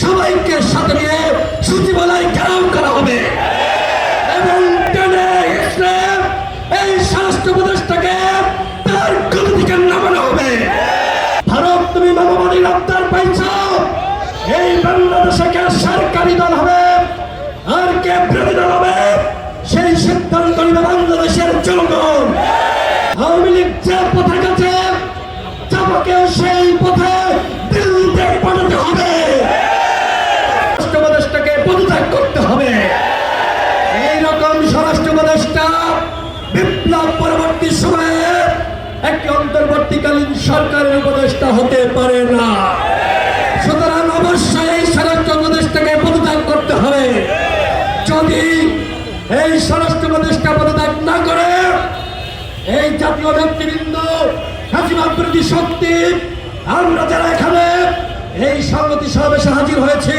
সবাইকে সাথে নিয়ে সচিবালয় ঘেরাও করা হবে। এবং এই হবে। তুমি এই সরকারি দল হবে। আর দল হবে, সেই সিদ্ধান্ত পথে গেছে সেই পথে দিল্লিতে পাঠাতে হবে স্বরাষ্ট্র উপদেষ্টাকে পদত্যাগ করতে হবে এইরকম স্বরাষ্ট্র উপদেষ্টা পরবর্তী সময়ে একটি অন্তর্বর্তীকালীন সরকারের উপদেষ্টা হতে পারে না। সুতরাং অবশ্যই এই স্বরাষ্ট্র উপদেষ্টাকে করতে হবে। যদি এই স্বরাষ্ট্র উপদেষ্টা না করে, এই জাতীয় হাসিবাদ বিরোধী শক্তি, আমরা যারা এখানে এই সংগতি সমাবেশে হাজির হয়েছি,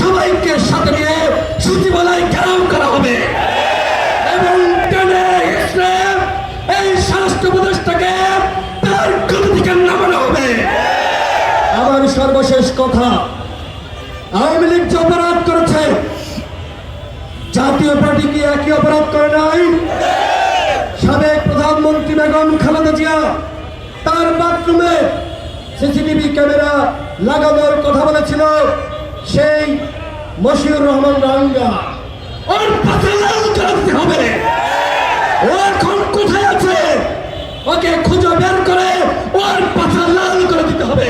সবাইকে সাথে নিয়ে সচিবালয় ঘেরাও করা হবে। এবং টেনে হিসেবে এই স্বরাষ্ট্র উপদেষ্টাকে তার গতি থেকে নামানো হবে। আমার সর্বশেষ কথা, আওয়ামী লীগ যে অপরাধ করেছে, জাতীয় পার্টি কি একই অপরাধ করে নাই? সাবেক প্রধানমন্ত্রী বেগম খালেদা জিয়া তার বাথরুমে সিসিটিভি ক্যামেরা লাগানোর কথা বলেছিল, সেই মশিউর রহমান রাঙ্গা ওর পাশে লাল করতে হবে ও এখন কোথায় আছে ওকে খুঁজে বের করে ওর পাশা লাল করে দিতে হবে।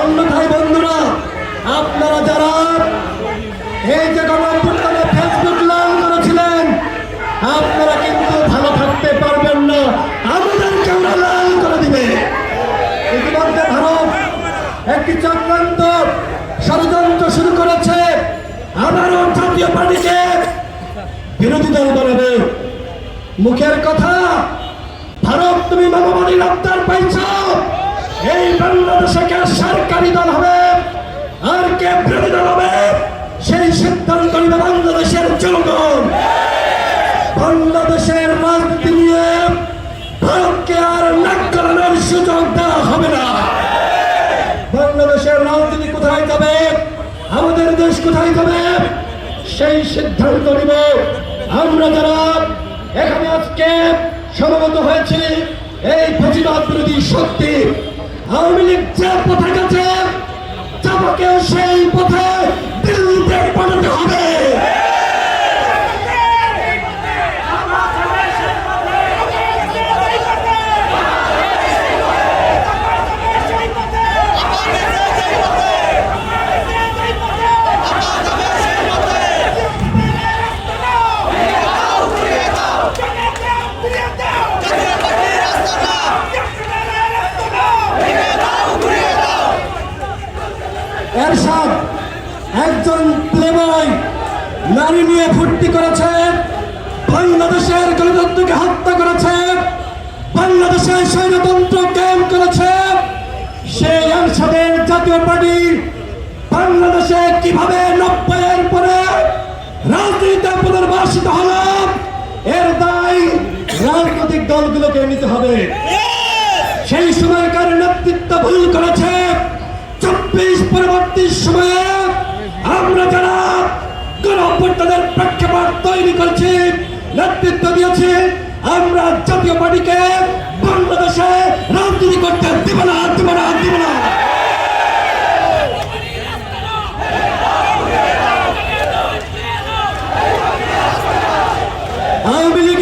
অন্যথায় বন্ধুরা, আপনারা যারা এই যে গণঅভ্যুত্থানে ফেসবুক লাল করেছিলেন, আপনারা কিন্তু ভালো থাকতে পারবেন না। আমাদেরকে ওরা লাল করে দিবে। ইতিমধ্যে ভারত একটি চক্রান্ত ষড়যন্ত্র শুরু করেছে। আবারও জাতীয় পার্টিকে বিরোধী দল বানাবে। মুখের কথা তুমি মানবাধিক রপ্তার পাইছ। এই বাংলাদেশে কে সরকারি দল হবে? আর কে বিরোধী দল হবে? সেই সিদ্ধান্ত নিবে বাংলাদেশের জনগণ। বাংলাদেশের রাজনীতি নিয়ে ভারতকে আর নাক গলানোর সুযোগ দেওয়া হবে না। বাংলাদেশের রাজনীতি কোথায় যাবে? আমাদের দেশ কোথায় যাবে? সেই সিদ্ধান্ত নিব। আমরা যারা এখানে আজকে সমবেত হয়েছি এই প্রতিবাদ বিরোধী শক্তি আওয়ামী লীগ যে পথে গেছে যাবকে সেই পথে দিল্লিতে পাঠাতে হবে এরশাদ একজন প্লেবয় নারী নিয়ে ফুর্তি করেছে বাংলাদেশের গণতন্ত্রকে হত্যা করেছে বাংলাদেশের স্বৈরতন্ত্র ক্যাম্প করেছে। সেই এরশাদের জাতীয় পার্টি বাংলাদেশে কীভাবে নব্বইয়ের পরে রাজনীতিতে পুনর্বাসিত হল এর দায় রাজনৈতিক দলগুলোকে নিতে হবে। সেই সময়কার নেতৃত্ব ভুল করেছে তাদের প্রেক্ষাপট তৈরি করছি, নেতৃত্ব দিয়েছি। আমরা জাতীয় পার্টিকে বাংলাদেশে রাজনীতি করতে দিব না দিব না দিব না। আমি